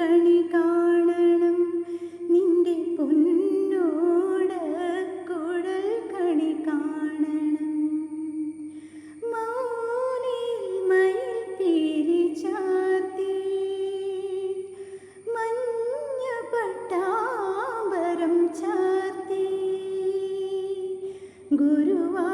കണി കാണണം. നിന്റെ പൊന്നോട് കുഴൽ കണി കാണണം. മൗനിൽ മയിൽ പേരി ചാർത്തി. മഞ്ഞ പട്ടാമ്പരം ചാർത്തി. ഗുരുവാ